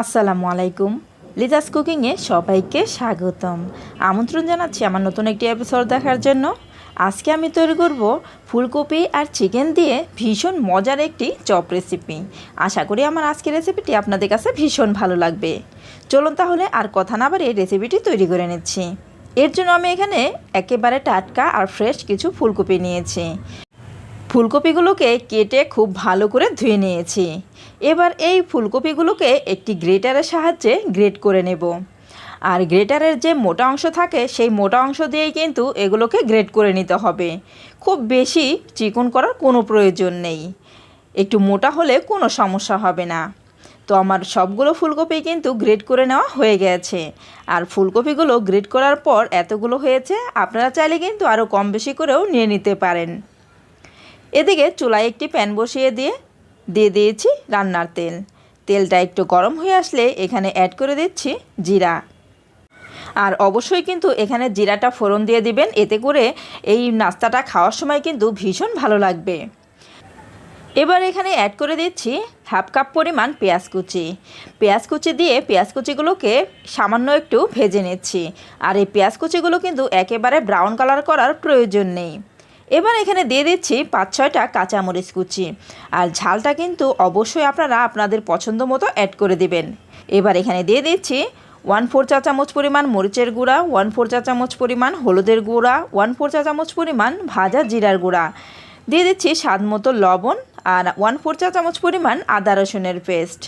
আসসালামু আলাইকুম। লিজাস কুকিংয়ে সবাইকে স্বাগতম। আমন্ত্রণ জানাচ্ছি আমার নতুন একটি এপিসোড দেখার জন্য। আজকে আমি তৈরি করব ফুলকপি আর চিকেন দিয়ে ভীষণ মজার একটি চপ রেসিপি আশা করি আমার আজকের রেসিপিটি আপনাদের কাছে ভীষণ ভালো লাগবে। চলুন তাহলে আর কথা না বাড়িয়ে রেসিপিটি তৈরি করে নিচ্ছি। এর জন্য আমি এখানে একেবারে টাটকা আর ফ্রেশ কিছু ফুলকপি নিয়েছি। ফুলকপিগুলোকে কেটে খুব ভালো করে ধুয়ে নিয়েছি। এবার এই ফুলকপিগুলোকে একটি গ্রেটারের সাহায্যে গ্রেট করে নেব। আর গ্রেটারের যে মোটা অংশ থাকে, সেই মোটা অংশ দিয়েই কিন্তু এগুলোকে গ্রেট করে নিতে হবে। খুব বেশি চিকন করার কোনো প্রয়োজন নেই। একটু মোটা হলে কোনো সমস্যা হবে না। তো আমার সবগুলো ফুলকপি কিন্তু গ্রেট করে নেওয়া হয়ে গেছে। আর ফুলকপিগুলো গ্রেট করার পর এতগুলো হয়েছে, আপনারা চাইলে কিন্তু আরও কম বেশি করেও নিয়ে নিতে পারেন। এদিকে চুলায় একটি প্যান বসিয়ে দিয়ে দিয়ে দিয়েছি রান্নার তেল। তেলটা একটু গরম হয়ে আসলে এখানে অ্যাড করে দিচ্ছি জিরা। আর অবশ্যই কিন্তু এখানে জিরাটা ফোড়ন দিয়ে দিবেন, এতে করে এই নাস্তাটা খাওয়ার সময় কিন্তু ভীষণ ভালো লাগবে। এবার এখানে অ্যাড করে দিচ্ছি হাফ কাপ পরিমাণ পেঁয়াজ কুচি। পেঁয়াজ কুচি দিয়ে পেঁয়াজ কুচিগুলোকে সামান্য একটু ভেজে নিচ্ছি। আর এই পেঁয়াজ কুচিগুলো কিন্তু একেবারে ব্রাউন কালার করার প্রয়োজন নেই। এবার এখানে দিয়ে দিচ্ছি পাঁচ, ছয়টা কাঁচামরিচ কুচি। আর ঝালটা কিন্তু অবশ্যই আপনারা আপনাদের পছন্দ মতো অ্যাড করে দিবেন। এবার এখানে দিয়ে দিচ্ছি ওয়ান ফোর চা চামচ পরিমাণ মরিচের গুঁড়া ওয়ান ফোর চা চামচ পরিমাণ হলুদের গুঁড়া ওয়ান ফোর চা চামচ পরিমাণ ভাজা জিরার গুঁড়া। দিয়ে দিচ্ছি স্বাদ মতো লবণ আর ওয়ান ফোর চা চামচ পরিমাণ আদা রসুনের পেস্ট।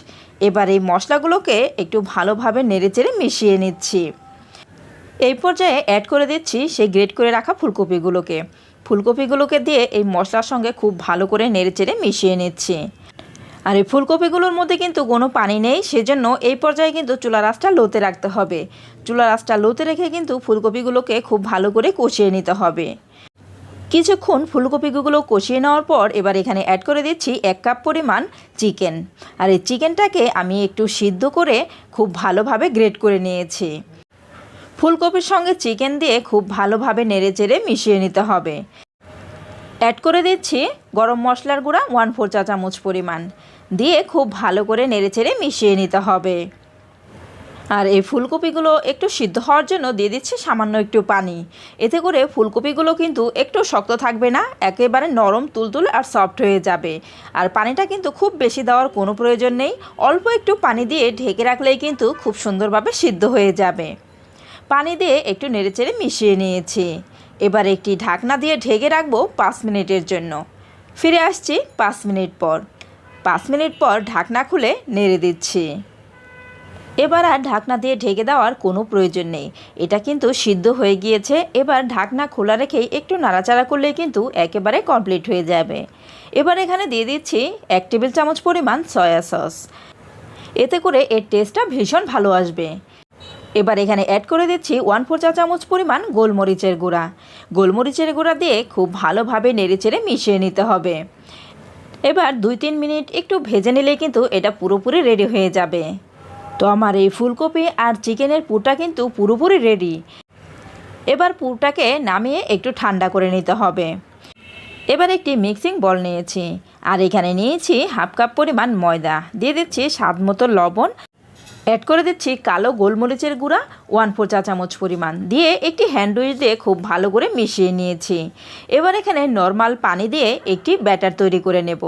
এবার এই মশলাগুলোকে একটু ভালোভাবে নেড়েচেড়ে মিশিয়ে নিচ্ছি। এই পর্যায়ে অ্যাড করে দিচ্ছি সেই গ্রেট করে রাখা ফুলকপিগুলোকে। ফুলকপিগুলোকে দিয়ে এই মশলার সঙ্গে খুব ভালো করে নেড়েচেড়ে মিশিয়ে নিচ্ছি। আর এই ফুলকপিগুলোর মধ্যে কিন্তু কোনো পানি নেই, সেজন্য এই পর্যায়ে কিন্তু চুলা রাসটা লোতে রাখতে হবে। চুলা রাসটা লোতে রেখে কিন্তু ফুলকপিগুলোকে খুব ভালো করে কষিয়ে নিতে হবে। কিছুক্ষণ ফুলকপিগুলো কষিয়ে নেওয়ার পর এবার এখানে অ্যাড করে দিচ্ছি এক কাপ পরিমাণ চিকেন। আর এই চিকেনটাকে আমি একটু সিদ্ধ করে খুব ভালোভাবে গ্রেট করে নিয়েছি। ফুলকপির সঙ্গে চিকেন দিয়ে খুব ভালোভাবে নেড়ে চেড়ে মিশিয়ে নিতে হবে। অ্যাড করে দিচ্ছি গরম মশলার গুঁড়া ওয়ান ফোর চা চামচ পরিমাণ। দিয়ে খুব ভালো করে নেড়ে চেড়ে মিশিয়ে নিতে হবে। আর এই ফুলকপিগুলো একটু সিদ্ধ হওয়ার জন্য দিয়ে দিচ্ছি সামান্য একটু পানি। এতে করে ফুলকপিগুলো কিন্তু একটু শক্ত থাকবে না, একেবারে নরম, তুলতুল আর সফট হয়ে যাবে। আর পানিটা কিন্তু খুব বেশি দেওয়ার কোনো প্রয়োজন নেই। অল্প একটু পানি দিয়ে ঢেকে রাখলেই কিন্তু খুব সুন্দরভাবে সিদ্ধ হয়ে যাবে। পানি দিয়ে একটু নেড়েচেড়ে মিশিয়ে নিয়েছি। এবার একটি ঢাকনা দিয়ে ঢেকে রাখব পাঁচ মিনিটের জন্য। ফিরে আসছি পাঁচ মিনিট পর। পাঁচ মিনিট পর ঢাকনা খুলে নেড়ে দিচ্ছি। এবার আর ঢাকনা দিয়ে ঢেকে দেওয়ার কোনো প্রয়োজন নেই। এটা কিন্তু সিদ্ধ হয়ে গিয়েছে। এবার ঢাকনা খোলা রেখেই একটু নাড়াচাড়া করলেই কিন্তু একেবারে কমপ্লিট হয়ে যাবে। এবার এখানে দিয়ে দিচ্ছি এক টেবিল চামচ পরিমাণ সয়া সস। এতে করে এর টেস্টটা ভীষণ ভালো আসবে। এবার এখানে অ্যাড করে দিচ্ছি ওয়ান ফোর চা চামচ পরিমাণ গোলমরিচের গুঁড়া। গোলমরিচের গুঁড়া দিয়ে খুব ভালোভাবে নেড়েচেড়ে মিশিয়ে নিতে হবে। এবার দুই তিন মিনিট একটু ভেজে নিলে কিন্তু এটা পুরোপুরি রেডি হয়ে যাবে। তো আমার এই ফুলকপি আর চিকেনের পুরটা কিন্তু পুরোপুরি রেডি এবার পুরটাকে নামিয়ে একটু ঠান্ডা করে নিতে হবে। এবার একটি মিক্সিং বল নিয়েছি। আর এখানে নিয়েছি হাফ কাপ পরিমাণ ময়দা। দিয়ে দিচ্ছি স্বাদ মতো লবণ অ্যাড করে দিচ্ছি কালো গোলমরিচের গুঁড়া ওয়ান ফোর চা চামচ পরিমাণ দিয়ে একটি হ্যান্ডউইচ দিয়ে খুব ভালো করে মিশিয়ে নিয়েছি। এবার এখানে নর্মাল পানি দিয়ে একটি ব্যাটার তৈরি করে নেব।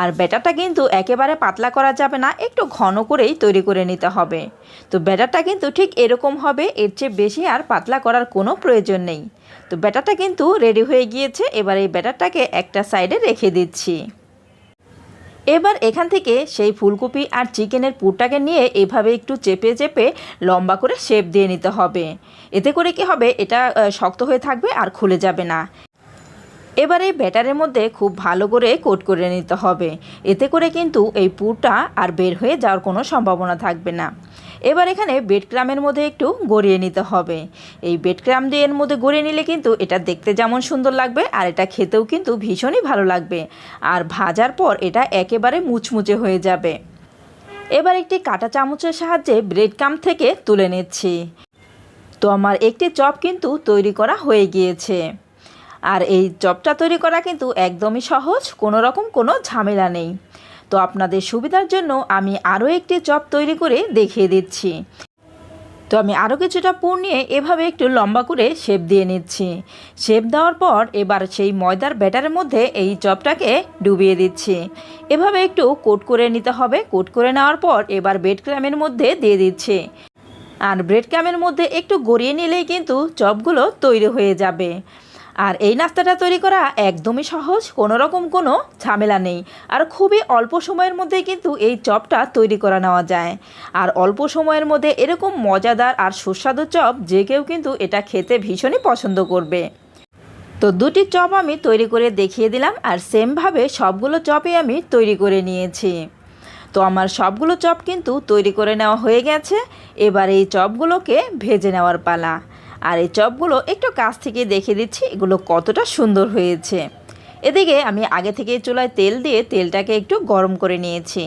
আর ব্যাটারটা কিন্তু একেবারে পাতলা করা যাবে না, একটু ঘন করেই তৈরি করে নিতে হবে। তো ব্যাটারটা কিন্তু ঠিক এরকম হবে, এর চেয়ে বেশি আর পাতলা করার কোনো প্রয়োজন নেই। তো ব্যাটারটা কিন্তু রেডি হয়ে গিয়েছে, এবার এই ব্যাটারটাকে একটা সাইডে রেখে দিচ্ছি। এবার এখান থেকে সেই ফুলকপি আর চিকেনের পুরটাকে নিয়ে এভাবে একটু চেপে চেপে লম্বা করে শেপ দিয়ে নিতে হবে। এতে করে কি হবে? এটা শক্ত হয়ে থাকবে আর খুলে যাবে না। এবার এই ব্যাটারের মধ্যে খুব ভালো করে কোট করে নিতে হবে। এতে করে কিন্তু এই পুরটা আর বের হয়ে যাওয়ার কোনো সম্ভাবনা থাকবে না। এবার এখানে বেড ক্রামের মধ্যে একটু গড়িয়ে নিতে হবে। এই বেড ক্রাম দিয়ে এর মধ্যে গড়িয়ে নিলে কিন্তু এটা দেখতে যেমন সুন্দর লাগবে আর এটা খেতেও কিন্তু ভীষণই ভালো লাগবে। আর ভাজার পর এটা একেবারে মুচমুচে হয়ে যাবে। এবার একটি কাঁটা চামচের সাহায্যে ব্রেড ক্রাম থেকে তুলে নিচ্ছি। তো আমার একটি চপ কিন্তু তৈরি করা হয়ে গিয়েছে। আর এই চপটা তৈরি করা কিন্তু একদমই সহজ, কোনো রকম কোনো ঝামেলা নেই। তো আপনাদের সুবিধার জন্য আমি আরও একটি চপ তৈরি করে দেখিয়ে দিচ্ছি। তো আমি আরও কিছুটা পুর নিয়ে এভাবে একটু লম্বা করে শেপ দিয়ে নিচ্ছি। শেপ দেওয়ার পর এবার সেই ময়দার ব্যাটারের মধ্যে এই চপটাকে ডুবিয়ে দিচ্ছি। এভাবে একটু কোট করে নিতে হবে। কোট করে নেওয়ার পর এবার বেড ক্রামের মধ্যে দিয়ে দিচ্ছি। আর ব্রেড ক্রামের মধ্যে একটু গড়িয়ে নিলেই কিন্তু চপগুলো তৈরি হয়ে যাবে। আর এই নাস্তাটা তৈরি করা একদমই সহজ কোনো রকম কোনো ঝামেলা নেই। আর খুবই অল্প সময়ের মধ্যে কিন্তু এই চপটা তৈরি করে নেওয়া যায়। আর অল্প সময়ের মধ্যে এরকম মজাদার আর সুস্বাদু চপ যে কেউ কিন্তু এটা খেতে ভীষণই পছন্দ করবে। তো দুটি চপ আমি তৈরি করে দেখিয়ে দিলাম আর সেমভাবে সবগুলো চপই আমি তৈরি করে নিয়েছি। তো আমার সবগুলো চপ কিন্তু তৈরি করে নেওয়া হয়ে গেছে। এবার এই চপগুলোকে ভেজে নেওয়ার পালা। আর এই চপগুলো একটু কাছ থেকে দেখে দিচ্ছি, এগুলো কতটা সুন্দর হয়েছে। এদিকে আমি আগে থেকে চুলায় তেল দিয়ে তেলটাকে একটু গরম করে নিয়েছি।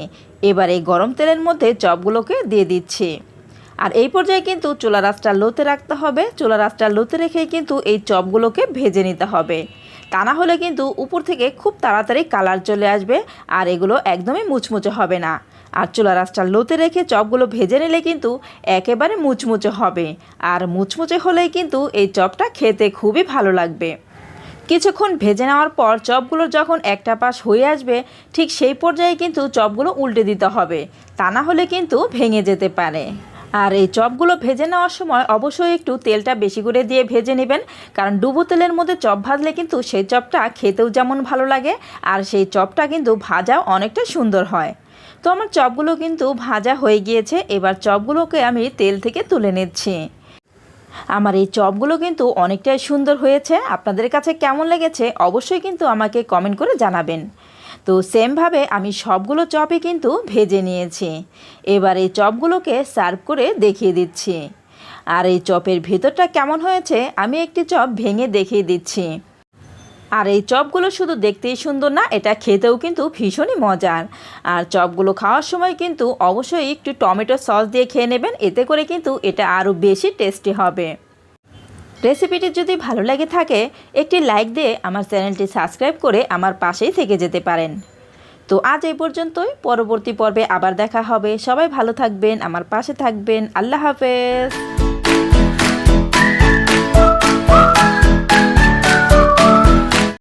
এবার এই গরম তেলের মধ্যে চপগুলোকে দিয়ে দিচ্ছি। আর এই পর্যায়ে কিন্তু চুলা রাসটা লোতে রাখতে হবে। চুলা রাসটা লোতে রেখে কিন্তু এই চপগুলোকে ভেজে নিতে হবে। তা না হলে কিন্তু উপর থেকে খুব তাড়াতাড়ি কালার চলে আসবে, আর এগুলো একদমই মুচমুচে হবে না। আর চুলা রাসটা লোতে রেখে চপগুলো ভেজে নিলে কিন্তু একেবারে মুচমুচে হবে, আর মুচমুচে হলেই কিন্তু এই চপটা খেতে খুবই ভালো লাগবে। কিছুক্ষণ ভেজে নেওয়ার পর চপগুলো যখন একটা পাশ হয়ে আসবে, ঠিক সেই পর্যায়ে কিন্তু চপগুলো উল্টে দিতে হবে, তা না হলে কিন্তু ভেঙে যেতে পারে। আর এই চপগুলো ভেজে নেওয়ার সময় অবশ্যই একটু তেলটা বেশি করে দিয়ে ভেজে নেবেন, কারণ ডুবো তেলের মধ্যে চপ ভাজলে কিন্তু সেই চপটা খেতেও যেমন ভালো লাগে, আর সেই চপটা কিন্তু ভাজাও অনেকটা সুন্দর হয়। তো আমার চপগুলো কিন্তু ভাজা হয়ে গিয়েছে, এবার চপগুলোকে আমি তেল থেকে তুলে নিচ্ছি। আমার এই চপগুলো কিন্তু অনেকটাই সুন্দর হয়েছে, আপনাদের কাছে কেমন লেগেছে অবশ্যই কিন্তু আমাকে কমেন্ট করে জানাবেন। তো সেমভাবে আমি সবগুলো চপই কিন্তু ভেজে নিয়েছি। এবার এই চপগুলোকে সার্ভ করে দেখিয়ে দিচ্ছি। আর এই চপের ভেতরটা কেমন হয়েছে আমি একটি চপ ভেঙে দেখিয়ে দিচ্ছি। আর এই চপগুলো শুধু দেখতেই সুন্দর না, এটা খেতেও কিন্তু ভীষণই মজার। আর চপগুলো খাওয়ার সময় কিন্তু অবশ্যই একটু টমেটো সস দিয়ে খেয়ে নেবেন, এতে করে কিন্তু এটা আরও বেশি টেস্টি হবে। রেসিপিটি যদি ভালো লাগে থাকে, একটি লাইক দিয়ে আমার চ্যানেলটি সাবস্ক্রাইব করে আমার পাশেই থেকে যেতে পারেন। তো আজ এই পর্যন্তই, পরবর্তী পর্বে আবার দেখা হবে। সবাই ভালো থাকবেন, আমার পাশে থাকবেন। আল্লাহ হাফেজ।